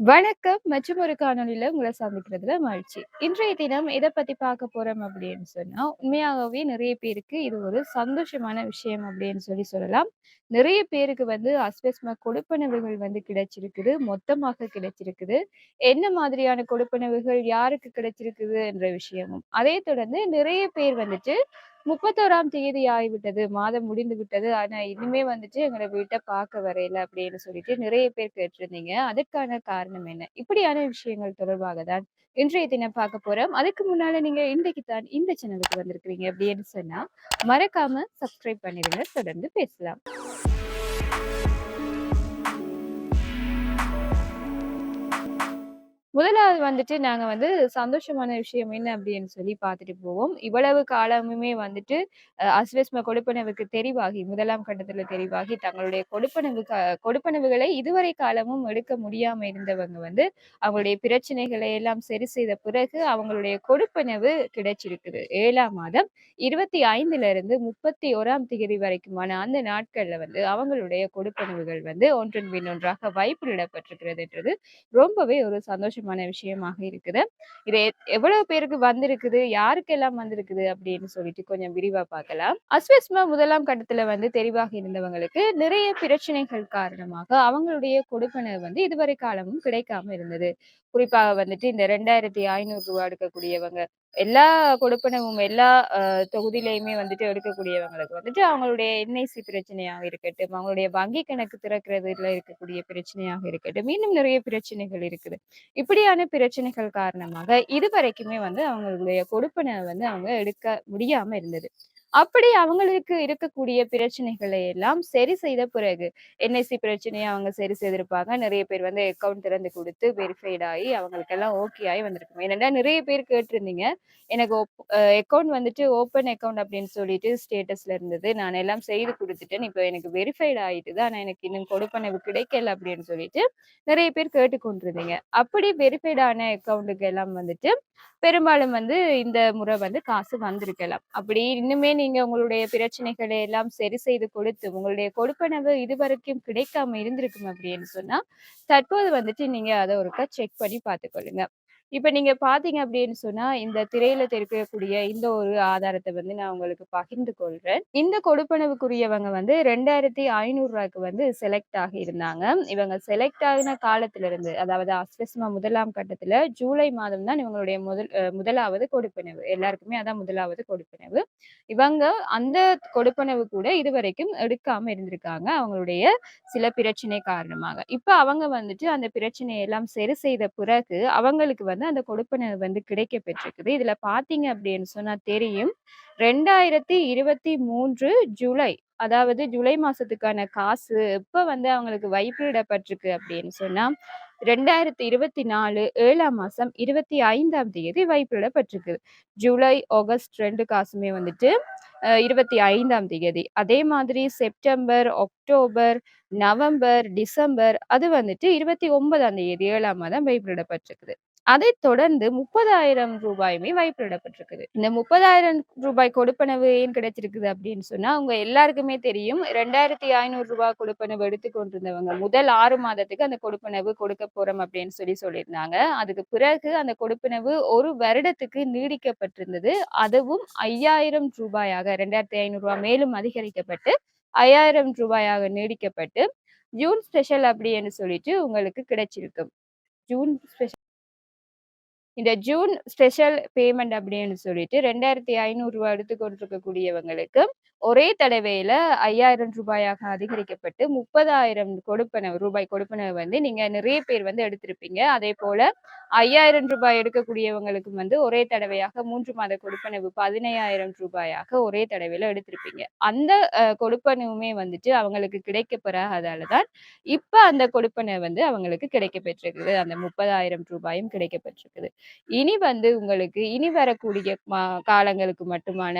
வணக்கம் மற்றும் ஒரு காணொலியில உங்களை சந்திக்கிறதுல மகிழ்ச்சி. இன்றைய தினம் எதை பத்தி பார்க்க போறோம் அப்படின்னு சொன்னா, உண்மையாகவே நிறைய பேருக்கு இது ஒரு சந்தோஷமான விஷயம் அப்படின்னு சொல்லி சொல்லலாம். நிறைய பேருக்கு வந்து அஸ்வஸ்ம கொடுப்பனவுகள் வந்து கிடைச்சிருக்குது. மொத்தமாக கிடைச்சிருக்குது. என்ன மாதிரியான கொடுப்பனவுகள் யாருக்கு கிடைச்சிருக்குது என்ற விஷயமும். அதே தொடர்ந்து நிறைய பேர் வந்துட்டு 31ஆம் தேதி ஆகிவிட்டது. மாதம் முடிந்து விட்டது. ஆனா இனிமே வந்துட்டு எங்களை வீட்டை பார்க்க வரையில அப்படின்னு சொல்லிட்டு நிறைய பேர் கேட்டிருந்தீங்க. அதற்கான காரணம் என்ன? இப்படியான விஷயங்கள் தொடர்பாக தான் இன்றைய தினம் பார்க்க போறோம். அதுக்கு முன்னால நீங்க இன்றைக்கு தான் இந்த சேனலுக்கு வந்திருக்கிறீங்க அப்படின்னு சொன்னா, மறக்காம சப்ஸ்கிரைப் பண்ணிடுங்க. தொடர்ந்து பேசலாம். முதலாவது வந்துட்டு நாங்க வந்து சந்தோஷமான விஷயம் என்ன அப்படின்னு சொல்லி பார்த்துட்டு போவோம். இவ்வளவு காலமுமே வந்துட்டு அஸ்வஸ்ம கொடுப்பனவுக்கு தெரிவாகி, முதலாம் கட்டத்துல தெரிவாகி தங்களுடைய கொடுப்பனவு க கொடுப்பனவுகளை இதுவரை காலமும் எடுக்க முடியாம இருந்தவங்க வந்து, அவங்களுடைய பிரச்சனைகளை எல்லாம் சரி செய்த பிறகு அவங்களுடைய கொடுப்பனவு கிடைச்சிருக்குது. ஏழாம் மாதம் 25ல இருந்து 31ஆம் தேதி வரைக்குமான அந்த நாட்கள்ல வந்து அவங்களுடைய கொடுப்பனவுகள் வந்து ஒன்றன் பின் ஒன்றாக வைப்பிலிடப்பட்டிருக்கிறதுன்றது ரொம்பவே ஒரு சந்தோஷம் சந்தோஷமான விஷயமாக இருக்குது. இது எவ்வளவு பேருக்கு வந்திருக்குது, யாருக்கெல்லாம் வந்திருக்குது அப்படின்னு சொல்லிட்டு கொஞ்சம் விரிவா பார்க்கலாம். அஸ்வஸ்மா முதலாம் கட்டத்துல வந்து தெரிவாக இருந்தவங்களுக்கு நிறைய பிரச்சனைகள் காரணமாக அவங்களுடைய கொடுப்பனர் வந்து இதுவரை காலமும் கிடைக்காம இருந்தது. குறிப்பாக வந்துட்டு இந்த ரெண்டாயிரத்தி ஐநூறு ரூபா எடுக்கக்கூடியவங்க, எல்லா கொடுப்பனவும் எல்லா தொகுதியிலையுமே வந்துட்டு எடுக்கக்கூடியவங்களுக்கு வந்துட்டு அவங்களுடைய என்ஐசி பிரச்சனையாக இருக்கட்டும், அவங்களுடைய வங்கி கணக்கு திறக்கிறதுல இருக்கக்கூடிய பிரச்சனையாக இருக்கட்டும், இன்னும் நிறைய பிரச்சனைகள் இருக்குது. இப்படியான பிரச்சனைகள் காரணமாக இதுவரைக்குமே வந்து அவங்களுடைய கொடுப்பனை வந்து அவங்க எடுக்க முடியாம இருந்தது. அப்படி அவங்களுக்கு இருக்கக்கூடிய பிரச்சனைகளை எல்லாம் சரி செய்த பிறகு, என்ஐசி பிரச்சனையை அவங்க சரி செய்திருப்பாங்க. நிறைய பேர் வந்து அக்கவுண்ட் திறந்து கொடுத்து வெரிஃபைட் ஆயி அவங்களுக்கெல்லாம் ஓகே ஆகி வந்திருக்கும். ஏனென்றா நிறைய பேர் கேட்டிருந்தீங்க. எனக்கு அக்கௌண்ட் வந்துட்டு ஓப்பன் அக்கௌண்ட் அப்படின்னு சொல்லிட்டு ஸ்டேட்டஸ்ல இருந்தது. நான் எல்லாம் செய்து கொடுத்துட்டேன் இப்போ எனக்கு வெரிஃபைட் ஆயிட்டுது. ஆனால் எனக்கு இன்னும் கொடுப்பனவு கிடைக்கல அப்படின்னு சொல்லிட்டு நிறைய பேர் கேட்டுக்கொண்டிருந்தீங்க. அப்படி வெரிஃபைட் ஆன அக்கவுண்ட்டுக்கு எல்லாம் வந்துட்டு பெரும்பாலும் வந்து இந்த முறை வந்து காசு வந்திருக்கலாம். அப்படி இன்னுமே நீங்க உங்களுடைய பிரச்சனைகளை எல்லாம் சரி செய்து கொடுத்து, உங்களுடைய கொடுப்பனவு இதுவரைக்கும் கிடைக்காம இருந்திருக்கும் அப்படின்னு சொன்னா, தற்போது வந்துட்டு நீங்க அதை ஒருக்கா செக் பண்ணி பார்த்துக்கொள்ளுங்க. இப்ப நீங்க பார்த்தீங்க அப்படின்னு சொன்னா, இந்த திரையில தெரிவிக்கக்கூடிய இந்த ஒரு ஆதாரத்தை வந்து நான் உங்களுக்கு பகிர்ந்து கொள்றேன். இந்த கொடுப்பனவுக்குரியவங்க வந்து ரெண்டாயிரத்தி ஐநூறு ரூபாய்க்கு வந்து செலக்ட் ஆகியிருந்தாங்க. இவங்க செலக்ட் ஆகின காலத்திலிருந்து, அதாவது அஸ்வஸ்ம முதலாம் கட்டத்துல ஜூலை மாதம் தான் இவங்களுடைய முதல் முதலாவது கொடுப்பனவு. எல்லாருக்குமே அதான் முதலாவது கொடுப்பனவு. இவங்க அந்த கொடுப்பனவு கூட இதுவரைக்கும் எடுக்காம இருந்திருக்காங்க. அவங்களுடைய சில பிரச்சனை காரணமாக. இப்ப அவங்க வந்துட்டு அந்த பிரச்சனையெல்லாம் சரி செய்த பிறகு, அவங்களுக்கு வந்து அந்த கொடுப்பனை வந்து கிடைக்க பெற்றிருக்குது. இதுல பார்த்தீங்க அப்படின்னு சொன்னா தெரியும். 2023 ஜூலை அதாவது ஜூலை மாசத்துக்கான காசு இப்ப வந்து அவங்களுக்கு வைப்பிடப்பட்டிருக்கு அப்படின்னு சொன்னா, 2024 7ஆம் மாசம் 25ஆம் தேதி வைப்பிலிடப்பட்டிருக்கு. ஜூலை, ஆகஸ்ட் ரெண்டு காசுமே வந்துட்டு இருபத்தி ஐந்தாம் தேதி. அதே மாதிரி செப்டம்பர், அக்டோபர், நவம்பர், டிசம்பர் அது வந்துட்டு 29ஆம் தேதி ஏழாம் மாதம் வைப்பிடப்பட்டிருக்குது அதைத் தொடர்ந்து முப்பதாயிரம் ரூபாயுமே வைப்பிடப்பட்டிருக்குது இந்த முப்பதாயிரம் ரூபாய் கொடுப்பனவு ஏன் கிடைச்சிருக்குது அப்படின்னு சொன்னா, அவங்க எல்லாருக்குமே தெரியும். ரெண்டாயிரத்தி ஐநூறு ரூபாய் கொடுப்பனவு எடுத்துக்கொண்டிருந்தவங்க முதல் ஆறு மாதத்துக்கு அந்த கொடுப்பனவு கொடுக்கப் போறோம் அப்படின்னு சொல்லி சொல்லியிருந்தாங்க. அதுக்கு பிறகு அந்த கொடுப்பனவு ஒரு வருடத்துக்கு நீடிக்கப்பட்டிருந்தது. அதுவும் ஐயாயிரம் ரூபாயாக ரெண்டாயிரத்தி ஐநூறு ரூபாய் மேலும் அதிகரிக்கப்பட்டு ஐயாயிரம் ரூபாயாக நீடிக்கப்பட்டு, ஜூன் ஸ்பெஷல் அப்படின்னு சொல்லிட்டு உங்களுக்கு கிடைச்சிருக்கும். ஜூன் ஸ்பெஷல் இந்த ஜூன் ஸ்பெஷல் பேமெண்ட் அப்படின்னு சொல்லிட்டு ரெண்டாயிரத்தி ஐநூறு ரூபாய் எடுத்துக்கொண்டிருக்கக்கூடியவங்களுக்கு ஒரே தடவையில ஐயாயிரம் ரூபாயாக அதிகரிக்கப்பட்டு 30,000 கொடுப்பனவு ரூபாய் கொடுப்பனவு வந்து நீங்க நிறைய பேர் வந்து எடுத்திருப்பீங்க. அதே போல ஐயாயிரம் ரூபாய் எடுக்கக்கூடியவங்களுக்கு வந்து ஒரே தடவையாக மூன்று மாத கொடுப்பனவு பதினையாயிரம் ரூபாயாக ஒரே தடவையில எடுத்திருப்பீங்க. அந்த கொடுப்பனவுமே வந்துட்டு அவங்களுக்கு கிடைக்க பெறாததால தான், இப்ப அந்த கொடுப்பனை வந்து அவங்களுக்கு கிடைக்க பெற்றிருக்குது. அந்த முப்பதாயிரம் ரூபாயும் கிடைக்க பெற்றிருக்குது. இனி வந்து உங்களுக்கு இனி வரக்கூடிய மா காலங்களுக்கு மட்டுமான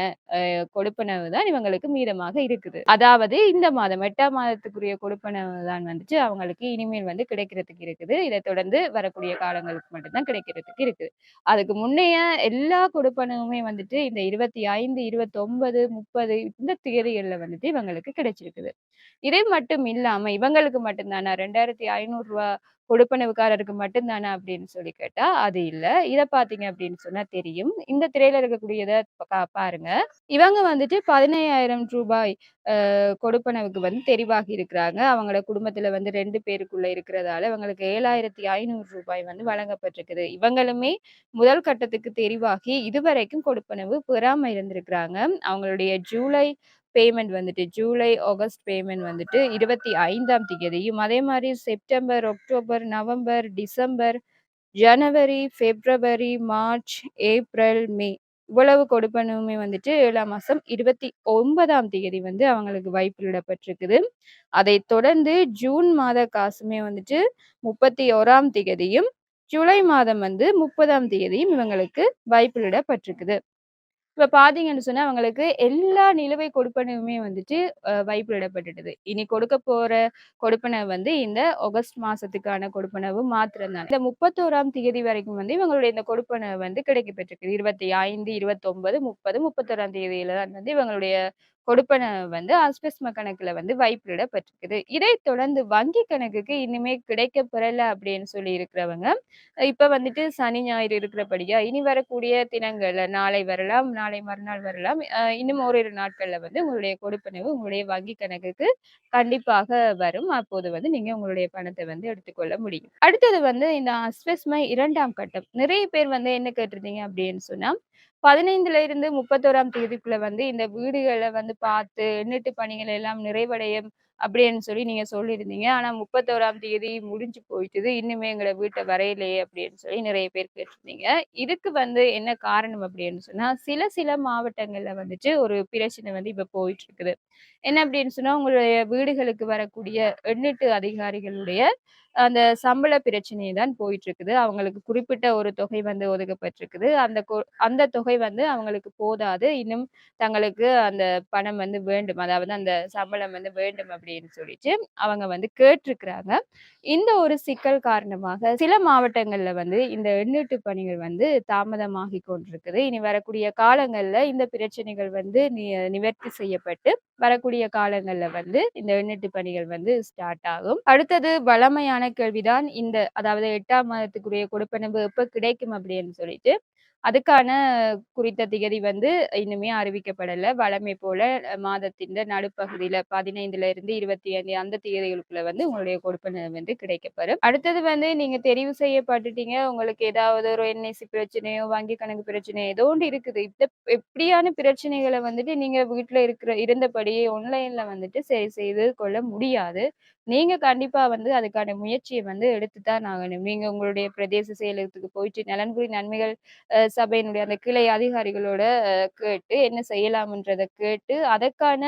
கொடுப்பனவு தான் இவங்களுக்கு மீதமாக இருக்குது. அதாவது இந்த மாதம் எட்டாம் மாதத்துக்குரிய கொடுப்பனவு தான் வந்துட்டு அவங்களுக்கு இனிமேல் வந்து கிடைக்கிறதுக்கு இருக்குது. இதை தொடர்ந்து வரக்கூடிய காலங்களுக்கு மட்டும்தான் கிடைக்கிறதுக்கு இருக்குது. அதுக்கு முன்னைய எல்லா கொடுப்பனவுமே வந்துட்டு இந்த 25, 29, 30 இந்த தேதிகளில் வந்துட்டு இவங்களுக்கு கிடைச்சிருக்குது. இதே மட்டும் இல்லாம இவங்களுக்கு மட்டும் தானா ரூ. 2,500 கொடுப்பனவுக்காரருக்கு மட்டும்தானா அப்படின்னு சொல்லி கேட்டா, அது இல்ல. இத பாத்தீங்க அப்படின்னு சொன்னா தெரியும். இந்த திரையில இருக்கக்கூடியத பாருங்க. இவங்க வந்துட்டு பதினையாயிரம் ரூபாய் கொடுப்பனவுக்கு வந்து தெரிவாகி இருக்கிறாங்க. அவங்களோட குடும்பத்துல வந்து ரெண்டு பேருக்குள்ள இருக்கிறதால, இவங்களுக்கு ரூ. 7,500 வந்து வழங்கப்பட்டிருக்குது. இவங்களுமே முதல் கட்டத்துக்கு தெரிவாகி இதுவரைக்கும் கொடுப்பனவு பெறாம இருந்திருக்கிறாங்க. அவங்களுடைய ஜூலை பேமெண்ட் வந்துட்டு ஜூலை, ஆகஸ்ட் பேமெண்ட் வந்துட்டு 25ஆம் தேதியும், அதே மாதிரி செப்டம்பர், அக்டோபர், நவம்பர், டிசம்பர், ஜனவரி, பிப்ரவரி, மார்ச், ஏப்ரல், மே இவ்வளவு கொடுப்பனவுமே வந்துட்டு ஏழாம் மாதம் இருபத்தி ஒன்பதாம் தேதி வந்து அவங்களுக்கு வைப்பிலிடப்பட்டிருக்குது. அதை தொடர்ந்து ஜூன் மாத காசுமே வந்துட்டு 31ஆம் தேதியும், ஜூலை மாதம் வந்து 30ஆம் தேதியும் இவங்களுக்கு வைப்பிலிடப்பட்டிருக்குது. இப்ப பார்த்தீங்கன்னு சொன்னா, அவங்களுக்கு எல்லா நிலுவை கொடுப்பனவுமே வந்துட்டு வைப்பிடப்பட்டுட்டது இனி கொடுக்க போற கொடுப்பனவு வந்து இந்த ஆகஸ்ட் மாசத்துக்கான கொடுப்பனவு மாத்திரம்தான் இந்த 31ஆம் தேதி வரைக்கும் வந்து இவங்களுடைய இந்த கொடுப்பனவு வந்து கிடைக்கப் பெற்றிருக்குது. 25, 29, 30, 31ஆம் தேதியில தான் வந்து இவங்களுடைய கொடுப்பனவு வந்து ஆஸ்பெஸ்ம கணக்குல வந்து வைப்பிலிடப்பட்டிருக்குது. இதைத் தொடர்ந்து வங்கி கணக்குக்கு இனிமே கிடைக்க பெறல அப்படின்னு சொல்லி இருக்கிறவங்க, இப்ப வந்துட்டு சனி, ஞாயிறு இருக்கிறபடியா, இனி வரக்கூடிய தினங்கள்ல நாளை வரலாம், நாளை மறுநாள் வரலாம். இன்னும் ஓரிரு நாட்கள்ல வந்து உங்களுடைய கொடுப்பனவு உங்களுடைய வங்கி கணக்குக்கு கண்டிப்பாக வரும். அப்போது வந்து நீங்க உங்களுடைய பணத்தை வந்து எடுத்துக்கொள்ள முடியும். அடுத்தது வந்து இந்த அஸ்வஸ்ம இரண்டாம் கட்டம். நிறைய பேர் வந்து என்ன கேட்டிருந்தீங்க அப்படின்னு சொன்னா, 15ல இருந்து 31ஆம் தேதிக்குள்ள வந்து இந்த வீடுகளை வந்து பார்த்து, எண்ணிட்டு பணிகள் எல்லாம் நிறைவடையும். அப்படின்னு சொல்லி நீங்க சொல்லியிருந்தீங்க. ஆனா 31ஆம் தேதி முடிஞ்சு போயிட்டது இன்னுமே எங்களை வீட்டை வரையலையே அப்படின்னு சொல்லி நிறைய பேர் கேட்டிருந்தீங்க. இதுக்கு வந்து என்ன காரணம் அப்படின்னு சொன்னா, சில சில மாவட்டங்கள்ல வந்துட்டு ஒரு பிரச்சனை வந்து இப்ப போயிட்டு இருக்குது. என்ன அப்படின்னு சொன்னா, உங்களுடைய வீடுகளுக்கு வரக்கூடிய எண்ணெட்டு அதிகாரிகளுடைய அந்த சம்பள பிரச்சனை தான் போயிட்டு இருக்குது. அவங்களுக்கு குறிப்பிட்ட ஒரு தொகை வந்து ஒதுக்கப்பட்டிருக்குது. அந்த கொ அந்த தொகை வந்து அவங்களுக்கு போதாது. இன்னும் தங்களுக்கு அந்த பணம் வந்து வேண்டும். அதாவது அந்த சம்பளம் வந்து வேண்டும் அப்படின்னு சொல்லிட்டு அவங்க வந்து கேட்டிருக்கிறாங்க. இந்த ஒரு சிக்கல் காரணமாக சில மாவட்டங்கள்ல வந்து இந்த எண்ணீட்டு பணிகள் வந்து தாமதமாகி கொண்டிருக்குது. இனி வரக்கூடிய காலங்கள்ல இந்த பிரச்சனைகள் வந்து நி நிவர்த்தி செய்யப்பட்டு, வரக்கூடிய காலங்கள்ல வந்து இந்த எண்ணீட்டு பணிகள் வந்து ஸ்டார்ட் ஆகும். அடுத்தது வழமையான கேள்விதான் இந்த அதாவது எட்டாம் மாதத்துக்குரிய கொடுப்பனவு எப்ப கிடைக்கும் அப்படின்னு சொல்லிட்டு. அதுக்கான குறித்த திகதி வந்து இன்னுமே அறிவிக்கப்படலை வழமை போல மாதத்தின் நடுப்பகுதியில 15ல இருந்து 25 அந்த தேதிகளுக்குள்ள வந்து உங்களுடைய கொடுப்பனர் வந்து கிடைக்கப்பெறும். அடுத்தது வந்து நீங்க தெரிவு செய்யப்பட்டுட்டீங்க. உங்களுக்கு ஏதாவது ஒரு என்ஐசி பிரச்சனையோ, வங்கி கணக்கு பிரச்சனையோ ஏதோ ஒன்று இருக்குது. இந்த எப்படியான பிரச்சனைகளை வந்துட்டு நீங்க வீட்டுல இருக்கிற இருந்தபடியே ஆன்லைன்ல வந்துட்டு சரி செய்து கொள்ள முடியாது. நீங்க கண்டிப்பா வந்து அதுக்கான முயற்சியை வந்து எடுத்து தான் ஆகணும். நீங்க உங்களுடைய பிரதேச செயலகத்துக்கு போயிட்டு நலன்புரி நன்மைகள் சபையினுடைய அந்த கிளை அதிகாரிகளோட கேட்டு என்ன செய்யலாம்ன்றத கேட்டு, அதற்கான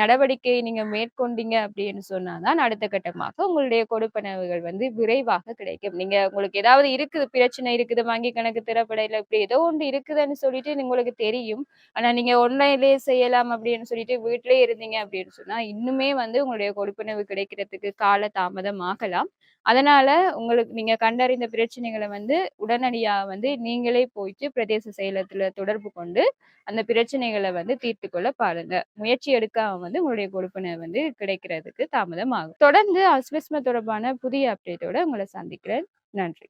நடவடிக்கையை நீங்க மேற்கொண்டீங்க அப்படின்னு சொன்னா தான், அடுத்த கட்டமாக உங்களுடைய கொடுப்பனவுகள் வந்து விரைவாக கிடைக்கும். நீங்க உங்களுக்கு ஏதாவது இருக்குது, பிரச்சனை இருக்குது, வங்கி கணக்கு திறப்படையில இப்படி ஏதோ ஒன்று இருக்குதுன்னு சொல்லிட்டு உங்களுக்கு தெரியும். ஆனா நீங்க ஆன்லைன்லயே செய்யலாம் அப்படின்னு சொல்லிட்டு வீட்டிலேயே இருந்தீங்க அப்படின்னு சொன்னா, இன்னுமே வந்து உங்களுடைய கொடுப்பனவு கிடைக்கிறதுக்கு கால தாமதம் ஆகலாம். அதனால உங்களுக்கு நீங்க கண்டறிந்த பிரச்சனைகளை வந்து உடனடியா வந்து நீங்களே போயிட்டு பிரதேச செயலத்துல தொடர்பு கொண்டு, அந்த பிரச்சனைகளை வந்து தீர்த்து கொள்ள பாருங்க. முயற்சி எடுக்காம வந்து உங்களுடைய கொடுப்பினை வந்து கிடைக்கிறதுக்கு தாமதம் ஆகும். தொடர்ந்து அஸ்வஸ்ம தொடர்பான புதிய அப்டேட்டோட உங்களை சந்திக்கிறேன். நன்றி.